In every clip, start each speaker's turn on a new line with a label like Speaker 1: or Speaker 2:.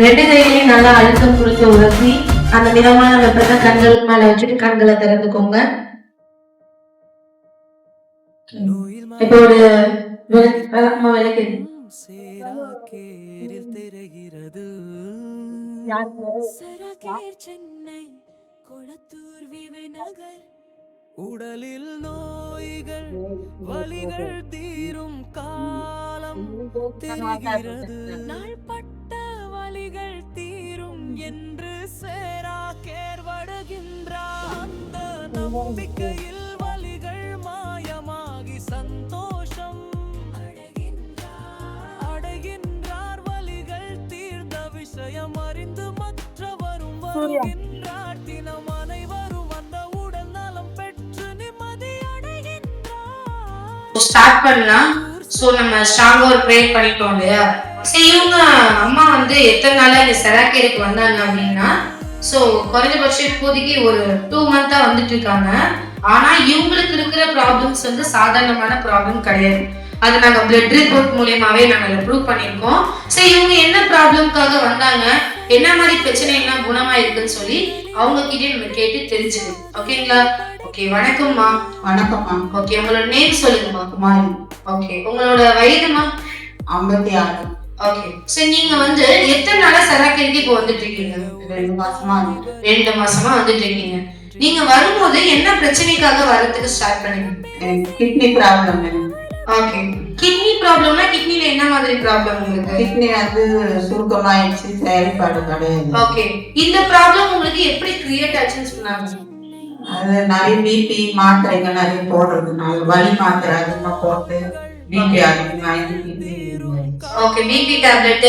Speaker 1: ரெண்டு கையிலையும் நல்லா அழுத்தம் கொடுத்து உரசி அந்த மிதமான வெப்பத்தை கண்களுக்கு மேல வச்சுட்டு கண்களை திறந்துக்கோங்க. இப்போ ஒரு விளக்கு விளக்கு
Speaker 2: சென்னை கொளத்தூர் விவை நகர்.
Speaker 3: உடலில் நோய்கள் வலிகள் தீரும் காலம் தெரிகிறது.
Speaker 2: நாள்பட்ட வலிகள் தீரும் என்று சேராக்கேர் வடுகின்றார் அந்த நம்பிக்கையில் அடைகின்றார்.
Speaker 1: ஸ்டார்ட் பண்ணலாம் ஸோ நம்ம ஸ்ட்ராங்கா ஒரு ப்ரே பண்ணிட்டோம் இல்லையா? சரி இவங்க அம்மா வந்து எத்தனை நாளா இந்த செராக்கேருக்கு வந்தாங்க அப்படின்னா ஸோ குறைஞ்சபட்சம் இப்போதைக்கு ஒரு டூ மந்த்தா வந்துட்டு இருக்காங்க. ஆனா இவங்களுக்கு இருக்கிற ப்ராப்ளம்ஸ் வந்து சாதாரணமான ப்ராப்ளம் கிடையாது. அது நாங்க பிளட் ரிப்போர்ட் மூலியமாவே நாங்க ப்ரூவ் பண்ணியிருக்கோம். சரி இவங்க என்ன ப்ராப்ளம்காக வந்தாங்க? என்ன மாதிரி பிரச்சனை என்ன குணமா இருக்குன்னு சொல்லி அவங்க கிட்டே நம்ம கேட்டு தெரிஞ்சுக்கணும். ஓகேங்களா? ஓகே வணக்கம்மா.
Speaker 4: வணக்கம்மா.
Speaker 1: ஓகே உங்களோட நேம் சொல்லுங்கம்மா.
Speaker 4: குமாரி.
Speaker 1: ஓகே உங்களோட வயதுமா
Speaker 4: ஐம்பத்தி ஆறு.
Speaker 1: ஓகே சரி நீங்க வந்து எத்தனை நாளா சராக்கரிக்கு இப்போ வந்துட்டு இருக்கீங்க
Speaker 4: ரெண்டு மாசமா.
Speaker 1: ரெண்டு மாசமா வந்துட்டு இருக்கீங்க நீங்க வரும்போது என்ன பிரச்சனைக்காக வரதுக்கு ஸ்டார்ட் பண்ணீங்க?
Speaker 4: கிட்னி ப்ராப்ளம்
Speaker 1: ஓகே கிட்னி ப்ராப்ளம்னா கிட்னில என்ன மாதிரி ப்ராப்ளம் உங்களுக்கு?
Speaker 4: கிட்னி வந்து சுருக்கமாயிடுச்சு செயல்பாடு கிடையாது.
Speaker 1: ஓகே இந்த ப்ராப்ளம் உங்களுக்கு எப்படி கிரியேட் ஆச்சுன்னு சொன்னாங்க?
Speaker 4: அது நிறைய பிபி மாத்திரைகள் நிறைய போடுறதுனால வலி மாத்திரை அதிகமா போட்டு BP அதிகமாயிட்டு kidney
Speaker 1: okay BP tablet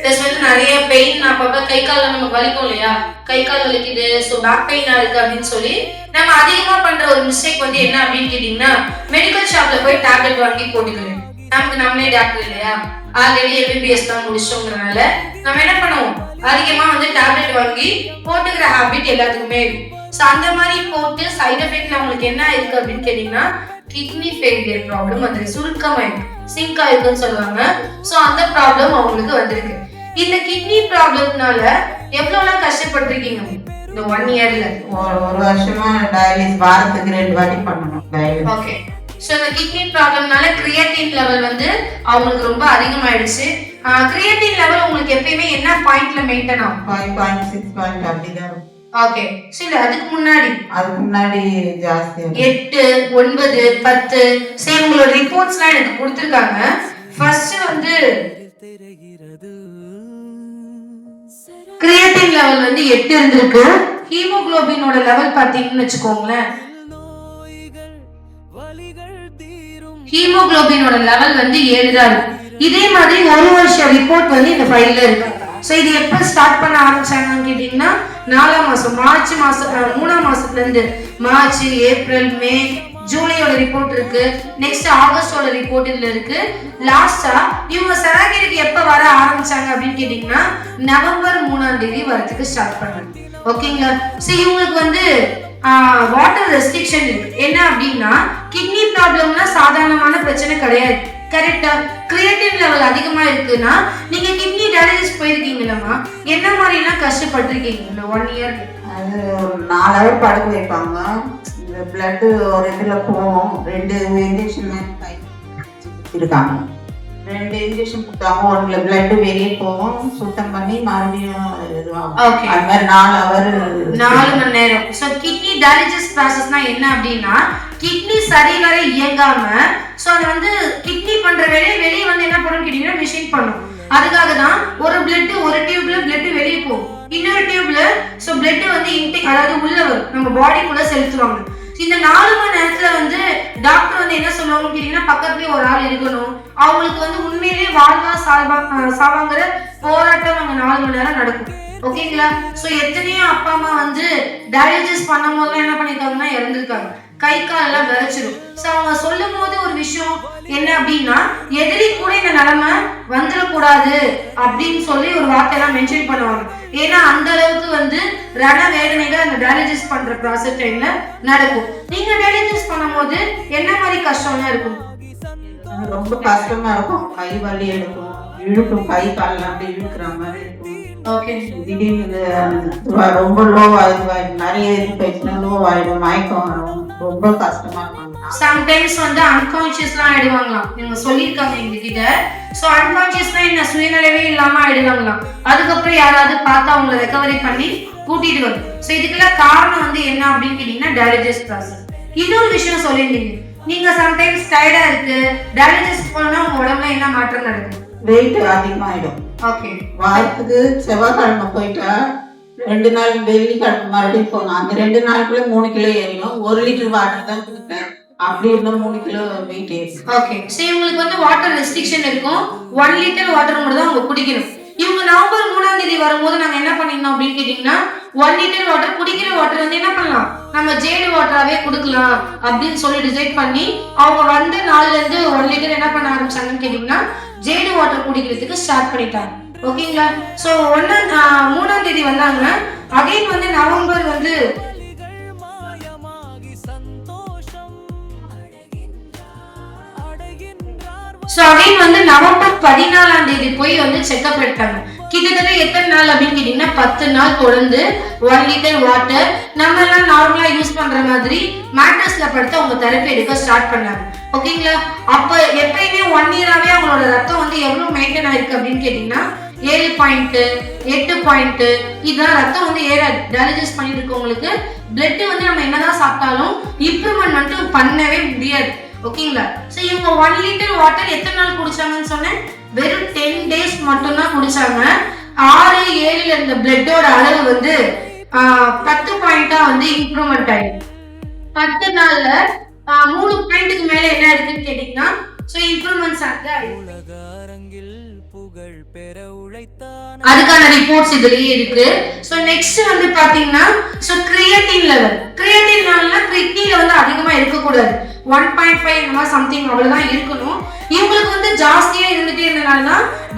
Speaker 1: plus வந்து நிறைய பெயின் அப்பப்ப கை கால் நமக்கு வலிக்கும் இல்லையா? கை கால் வலிக்குது ஸோ பேக் பெயினா இருக்கு அப்படின்னு சொல்லி நம்ம அதிகமா பண்ற ஒரு மிஸ்டேக் வந்து என்ன அப்படின்னு கேட்டீங்கன்னா மெடிக்கல் ஷாப்ல போய் டேப்லெட் வாங்கி போட்டுக்கிறேன் நமக்கு நம்மளே டாக்டர் இல்லையா? ஆல்ரெடி எம்பிபிஎஸ் தான் முடிச்சோங்கிறனால நம்ம என்ன பண்ணுவோம்? அதிகமா வந்து டேப்லெட் வாங்கி போட்டுக்கிற ஹாபிட் எல்லாத்துக்குமே இருக்கு ஸோ அந்த மாதிரி போட்டு சைட் எஃபெக்ட்ல உங்களுக்கு என்ன இருக்கு அப்படின்னு கேட்டீங்கன்னா கிட்னி ஃபெயிலியர் ப்ராப்ளம் வந்துருக்கு சுருக்கமாயிருக்கு சிங்க் ஆயிருக்குன்னு சொல்லுவாங்க. ஸோ அந்த ப்ராப்ளம் அவங்களுக்கு வந்திருக்கு. இந்த கிட்னி ப்ராப்ளம்னால எவ்வளவுலாம் கஷ்டப்பட்டிருக்கீங்க? இந்த ஒன் இயர்ல
Speaker 4: ஒரு வருஷமா டயாலிஸ் வாரத்துக்கு ரெண்டு வாட்டி பண்ணணும் டயாலிஸ்
Speaker 1: ஓகே ஸோ இந்த கிட்னி ப்ராப்ளம்னால கிரியேட்டின் லெவல் வந்து அவங்களுக்கு ரொம்ப அதிகமாயிடுச்சு. கிரியேட்டின் லெவல் உங்களுக்கு எப்பயுமே என்ன பாயிண்ட்ல மெயின்டைன் ஆகும்?
Speaker 4: ஃபைவ் பாயிண்ட் சிக்ஸ் பாயிண்ட் அப்படிதான்.
Speaker 1: ஓகே சரி அதுக்கு முன்னாடி?
Speaker 4: அதுக்கு முன்னாடி ஜாஸ்தி.
Speaker 1: எட்டு ஒன்பது பத்து. சரி உங்களோட ரிப்போர்ட்ஸ்லாம் எனக்கு கொடுத்துருக்காங்க. ஃபர்ஸ்ட் வந்து கிரியேட்டின் லெவல் வந்து எட்டு இருந்திருக்கு. ஹீமோகுளோபினோட லெவல் பார்த்தீங்கன்னு வச்சுக்கோங்களேன்.
Speaker 3: நோய்கள்
Speaker 1: ஹீமோகுளோபினோட லெவல் வந்து ஏழு தான் இருக்கு. இதே மாதிரி ஒரு வருஷம் ரிப்போர்ட் வந்து இந்த ஃபைல்ல இருக்கு. ஸோ இது எப்போ ஸ்டார்ட் பண்ண ஆரம்பிச்சாங்கன்னு கேட்டிங்கன்னா நாலாம் மாசம் மார்ச் மாசம் மூணாம் மாசத்துல இருந்து மார்ச் ஏப்ரல் மே ஜூலையோட ரிப்போர்ட் இருக்கு. நெக்ஸ்ட் ஆகஸ்டோட ரிப்போர்ட் இதுல இருக்கு. லாஸ்டா இவங்க சராகிரிக்கு எப்ப வர ஆரம்பிச்சாங்க அப்படின்னு கேட்டிங்கன்னா நவம்பர் மூணாம் தேதி வரதுக்கு ஸ்டார்ட் பண்ணாங்க. ஓகேங்களா ஸோ இவங்களுக்கு வந்து வாட்டர் ரெஸ்ட்ரிக்ஷன் இருக்கு. என்ன அப்படின்னா கிட்னி ப்ராப்ளம்னா சாதாரணமான பிரச்சனை கிடையாது. கரெக்டா கிரியேட்டிவ் லெவல் அதிகமா இருக்குன்னா நீங்க கிட்னி டயாலிசிஸ் போயிருக்கீங்களா என்ன மாதிரிலாம் கஷ்டப்பட்டிருக்கீங்க? ஒன் இயர்
Speaker 4: அது நாலு ஹவர் படுக்க வைப்பாங்க. பிளட்டு ஒரு இதில் போகும். ரெண்டு இன்ஜெக்ஷன் இருக்காங்க. ரெண்டு இன்ஜெக்ஷன் கொடுத்தாங்க. ஒன்றுல பிளட் வெளியே போகும். சுத்தம் பண்ணி மறுபடியும் இதுவாகும். அது மாதிரி நாலு ஹவர்
Speaker 1: நாலு மணி நேரம். ஸோ கிட்னி டயாலிசிஸ் ப்ராசஸ்னா என்ன அப்படின்னா கிட்னி சரிவர இயங்காம ஸோ அது வந்து கிட்னி பண்ற வேலையை வெளியே வந்து என்ன பண்ணும் கேட்டீங்கன்னா மிஷின் பண்ணும். அதுக்காக தான் ஒரு பிளட் ஒரு டியூப்ல பிளட் வெளியே போகும். இன்னொரு டியூப்ல ஸோ பிளட் வந்து இன்டேக் அதாவது உள்ள வரும். நம்ம பாடிக்குள்ள செலுத்துவாங்க இந்த நாலு மணி நேரத்துல வந்து டாக்டர் வந்து என்ன சொல்லுவாங்கன்னு கேட்டீங்கன்னா பக்கத்துலயே ஒரு ஆள் இருக்கணும். அவங்களுக்கு வந்து உண்மையிலேயே வாழ்வா சாவா சாவாங்கிற போராட்டம் அங்க நாலு மணி நேரம் நடக்கும். ஓகேங்களா சோ எத்தனையோ அப்பா அம்மா வந்து டயாலிசிஸ் பண்ணும் போது என்ன பண்ணிருக்காங்கன்னா இறந்துருக்காங்க. கை கால் எல்லாம் விளைச்சிடும் ஸோ அவங்க சொல்லும் போது ஒரு விஷயம் என்ன அப்படின்னா எதிரி கூட இந்த நிலைமை வந்துடக்கூடாது அப்படின்னு சொல்லி ஒரு வார்த்தையெல்லாம் மென்ஷன் பண்ணுவாங்க. ஏன்னா அந்த அளவுக்கு வந்து ரண வேதனைகள் அந்த டயாலிசிஸ் பண்ற ப்ராசஸ் டைம்ல நடக்கும். நீங்க டயாலிசிஸ் பண்ணும்போது என்ன மாதிரி கஷ்டம்லாம் இருக்கும்?
Speaker 4: ரொம்ப கஷ்டமா இருக்கும். கை வலி எடுக்கும். இழுக்கும். கை கால்லாம் அப்படி இழுக்கிற மாதிரி இருக்கும்.
Speaker 1: ஓகே
Speaker 4: திடீர்னு ரொம்ப லோ ஆயிடும் நிறைய இது போயிடுச்சுன்னா லோ ஆயிடும். மயக்கம் வரும். ரொம்ப கஷ்டமா இருக்கும்
Speaker 1: சம்டைம்ஸ் வந்து அன்கான்சியஸ்லாம் ஆயிடுவாங்களாம். இவங்க சொல்லியிருக்காங்க எங்ககிட்ட. ஸோ அன்கான்சியஸ்னா என்ன? சுயநிலைவே இல்லாம ஆயிடுவாங்களாம். அதுக்கப்புறம் யாராவது பார்த்து அவங்கள ரெக்கவரி பண்ணி கூட்டிட்டு வரும். ஸோ இதுக்கெல்லாம் காரணம் வந்து என்ன அப்படின்னு கேட்டீங்கன்னா டயாலிசிஸ் ப்ராசஸ் இன்னொரு விஷயம் சொல்லியிருந்தீங்க. நீங்க சம்டைம்ஸ் டயர்டா இருக்கு. டயாலிசிஸ் போனா உங்க உடம்புல என்ன மாற்றம் நடக்கும்?
Speaker 4: வெயிட் அதிகமாயிடும்.
Speaker 1: ஓகே
Speaker 4: வாரத்துக்கு செவ்வாய்க்கிழமை போயிட்டா ரெண்டு நாள் வெள்ளிக்கிழமை மறுபடியும் போனோம் அந்த ரெண்டு நாளுக்குள்ள மூணு கிலோ ஏறிடும். ஒரு லிட்டர் வாட்டர் தான் கொடுப்பேன். அப்படி இருந்தா மூணு கிலோ வெயிட் ஏறிடும்.
Speaker 1: ஓகே சரி உங்களுக்கு வந்து வாட்டர் ரெஸ்ட்ரிக்ஷன் இருக்கும். ஒன் லிட்டர் வாட்டர் மட்டும் தான் அவங்க குடிக்கணும். இவங்க நவம்பர் மூணாம் தேதி வரும்போது நாங்க என்ன பண்ணிருந்தோம் அப்படின்னு கேட்டீங்கன்னா ஒன் லிட்டர் வாட்டர் குடிக்கிற வாட்டர் வந்து என்ன பண்ணலாம்? நம்ம ஜேடு வாட்டராகவே கொடுக்கலாம் அப்படின்னு சொல்லி டிசைட் பண்ணி அவங்க வந்த நாள்ல இருந்து ஒன் லிட்டர் என்ன பண்ண ஆரம்பிச்சாங்கன்னு கேட்டீங்கன்னா ஜேடு வாட்டர் குடிக்கிறதுக்கு ஸ்டார்ட் பண்ணிட்டாங்க. ஓகேங்களா? ஸோ ஒன்னாம் மூணாம் தேதி வந்தாங்க அகைன் வந்து நவம்பர் வந்து
Speaker 3: சந்தோஷம்
Speaker 1: ஸோ அகைன் வந்து நவம்பர் பதினாலாம் தேதி போய் வந்து செக்அப் எடுத்தாங்க கிட்டத்தட்ட எத்தனை நாள் அப்படின்னு கேட்டீங்கன்னா பத்து நாள் தொடர்ந்து ஒன் லிட்டர் வாட்டர் நம்ம எல்லாம் நார்மலா யூஸ் பண்ற மாதிரி மேட்ரஸ்ல படுத்து அவங்க தெரப்பி எடுக்க ஸ்டார்ட் பண்ணாங்க. ஓகேங்களா? அப்ப எப்பயுமே ஒன் இயராகவே அவங்களோட ரத்தம் வந்து எவ்வளவு மெயின்டைன் ஆயிருக்கு அப்படின்னு கேட்டீங்கன்னா ஏழு பாயிண்ட்டு எட்டு பாயிண்ட்டு இதுதான் ரத்தம் வந்து ஏறாது டயாலிசிஸ் பண்ணிட்டு இருக்கவங்களுக்கு பிளட் வந்து நம்ம என்னதான் சாப்பிட்டாலும் இம்ப்ரூவ்மெண்ட் வந்துட்டு பண்ணவே முடியாது. ஓகேங்களா? ஸோ இவங்க ஒன் லிட்டர் வாட்டர் எத்தனை நாள் குடிச்சாங்கன்னு சொன்னேன்? வெறும் டென் டேஸ் மட்டும்தான் குடிச்சாங்க. ஆறு ஏழுல இருந்த பிளட்டோட அளவு வந்து பத்து பாயிண்டா வந்து இம்ப்ரூவ்மெண்ட் ஆயிடுது பத்து நாள்ல மூணு பாயிண்ட்டுக்கு மேல என்ன இருக்குன்னு கேட்டீங்கன்னா ஸோ இம்ப்ரூவ்மெண்ட்ஸ் ஆகுது
Speaker 3: புகழ் பெற
Speaker 1: அதுக்கான ரிப்போர்ட்ஸ் இதுலயே இருக்கு. ஸோ நெக்ஸ்ட் வந்து பாத்தீங்கன்னா ஸோ கிரியேட்டின் லெவல் கிரியேட்டின் லெவல்னா கிட்னில வந்து அதிகமா இருக்கக்கூடாது. ஒன் பாயிண்ட் ஃபைவ் இந்த மாதிரி சம்திங் அவ்வளவுதான் இருக்கணும். இவங்களுக்கு வந்து ஜாஸ்தியா இருந்துட்டே இருந்தனால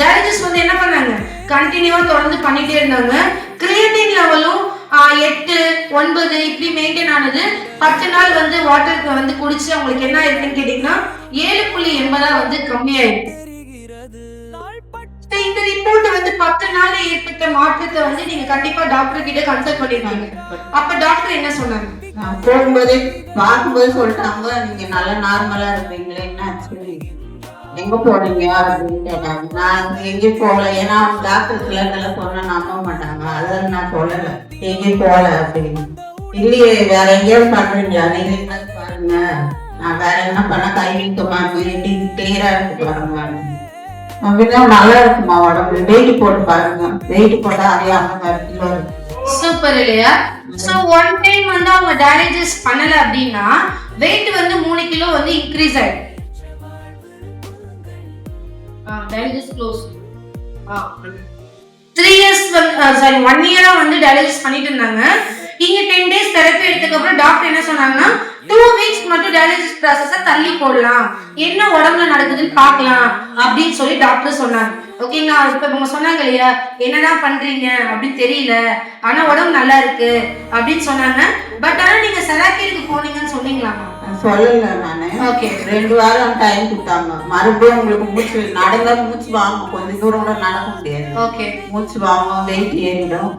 Speaker 1: டயாலிசிஸ் வந்து என்ன பண்ணாங்க? கண்டினியூவா தொடர்ந்து பண்ணிட்டே இருந்தாங்க. கிரியேட்டின் லெவலும் எட்டு ஒன்பது இப்படி மெயின்டைன் ஆனது பத்து நாள் வந்து வாட்டருக்கு வந்து குடிச்சு அவங்களுக்கு என்ன இருக்குன்னு கேட்டீங்கன்னா ஏழு புள்ளி எண்பதா வந்து கம்மியாயிருக்கு. இந்த ரிப்போர்ட் வந்து பத்து நாள்ல ஏற்பட்ட மாற்றத்தை வந்து நீங்க கண்டிப்பா டாக்டர் கிட்ட கன்சல்ட் பண்ணிருக்காங்க. அப்ப டாக்டர் என்ன சொன்னாங்க?
Speaker 4: நான் போகும்போதே பார்க்கும்போது சொல்லிட்டாங்க நீங்க நல்லா நார்மலா இருப்பீங்களே என்ன எங்க போனீங்க? அப்படின்னு கேட்டாங்க. நான் எங்கேயும் போகல. ஏன்னா அவங்க டாக்டர் சிலர்லாம் சொன்னா நம்ப மாட்டாங்க. அதெல்லாம் நான் சொல்லல. எங்கேயும் போகல அப்படின்னு. இல்லையே வேற எங்கேயாவது பண்றீங்களா? நீங்க பாருங்க. நான் வேற என்ன பண்ண கை வீக்கமா இருக்கு கிளியரா இருக்கு பாருங்க. அப்படின்னா நல்லா இருக்குமா உடம்பு. வெயிட் போட்டு பாருங்க. வெயிட் போட்டா அறியாம வேற கிலோ இருக்கு
Speaker 1: சூப்பர் இல்லையா? சோ ஒன் டைம் வந்து அவங்க டயாலிசிஸ் பண்ணல அப்படின்னா வெயிட் வந்து மூணு கிலோ வந்து இன்க்ரீஸ் ஆயிடும். Dialysis close three years sorry one இயரா வந்து டயாலிசிஸ் பண்ணிட்டு இருந்தாங்க. இங்க டென் டேஸ் தெரப்பி எடுத்ததுக்கு அப்புறம் டாக்டர் என்ன சொன்னாங்கன்னா டூ வீக்ஸ் மட்டும் டயாலிசிஸ் ப்ராசஸ தள்ளி போடலாம். என்ன உடம்புல நடக்குதுன்னு பார்க்கலாம் அப்படின்னு சொல்லி டாக்டர் சொன்னாங்க. ஓகேங்களா இப்ப இவங்க சொன்னாங்க இல்லையா? என்னதான் பண்றீங்க? அப்படின்னு தெரியல. ஆனா உடம்பு நல்லா இருக்கு அப்படின்னு சொன்னாங்க. பட் ஆனா நீங்க செராக்கீருக்கு போனீங்கன்னு சொன்னீங்களாமா
Speaker 4: நான் சொல்லல நானு.
Speaker 1: ஓகே
Speaker 4: ரெண்டு வாரம் டைம் கொடுத்தாங்க. மறுபடியும் உங்களுக்கு மூச்சு நடந்தா மூச்சு வாங்கும். கொஞ்சம் தூரம் கூட நடக்க முடியாது.
Speaker 1: ஓகே
Speaker 4: மூச்சு வாங்கும் வெயிட் ஏறிடும்.